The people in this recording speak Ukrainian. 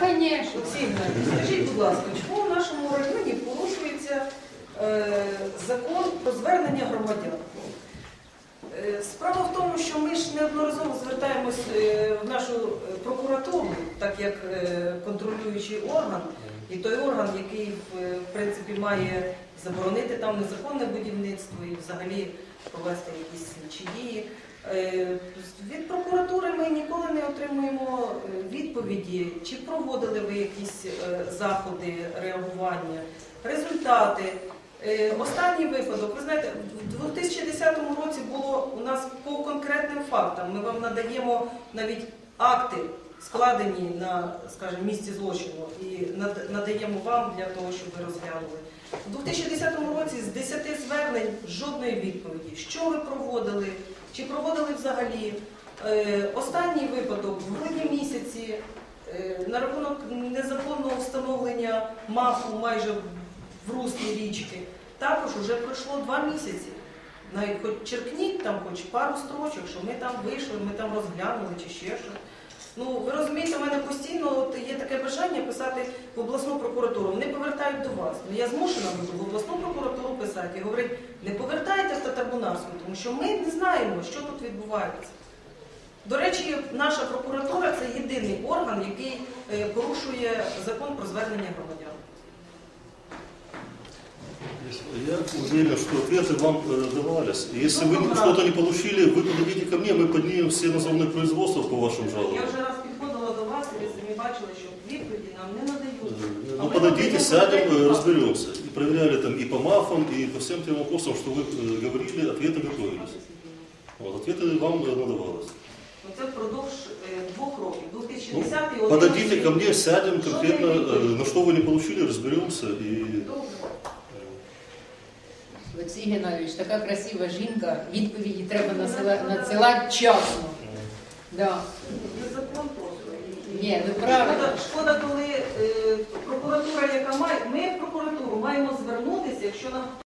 звісно. Скажіть, будь ласка, чому в нашому районі порушується е, закон про звернення громадян? Е, Справа в тому, що ми ж неодноразово звертаємось е, в нашу е, прокуратуру, так як контролюючий орган, і той орган, який в принципі має заборонити там незаконне будівництво і взагалі провести якісь слідчі дії. Від прокуратури отримуємо е, відповіді, чи проводили ви якісь е, заходи реагування, результати. Е, Останній випадок, ви знаєте, в 2010 році було у нас по конкретним фактам. Ми вам надаємо навіть акти, складені на, скажімо, місці злочину, і надаємо вам для того, щоб ви розглянули. У 2010 році з 10 звернень жодної відповіді. Що ви проводили? Чи проводили взагалі? Е, Останній випадок в грудні місяці е, на рахунок незаконного встановлення мафу майже в руслі річки. Також вже пройшло два місяці. Навіть хоч черкніть там хоч пару строчок, що ми там вийшли, ми там розглянули чи ще щось. Ну, ви розумієте, в мене постійно от є таке бажання писати в обласну прокуратуру. Вони повертають до вас. Ну я змушена буду в обласну прокуратуру писати і говорить, не повертайте в Татарбунарську, тому що ми не знаємо, що тут відбувається. До речі, наша прокуратура це єдиний орган, який е, порушує закон про звернення громадян. Я уверен, что ответы вам э, давались. И Если вы не- что-то не получили, вы подойдите ко мне, мы поднимем все назовные производства по вашим Я жалобам. вже раз підходила до вас, і ви самі бачили, що відповіді нам не надають. Э, А Ну, мы подойдите, надаем сядем, конкретные э, факты. разберемся. И проверяли там и по мафам, и по всем тем вопросам, что вы э, говорили, ответы готовились. Вот, ответы вам э, надавалось. Оце впродовж е, двох років, 2010 Ну, і 11 подойдите ко мне, сядем Что конкретно, вы э, имеете? на что вы не получили, разберемся. И Добре. Олексій Геннадійович, така красива жінка, відповіді треба насила- надсилати вчасно. Да. Є закон просто. І- Ні, ви правильно. Шкода, шкода, коли е, прокуратура, яка має, ми в прокуратуру маємо звернутися, якщо нам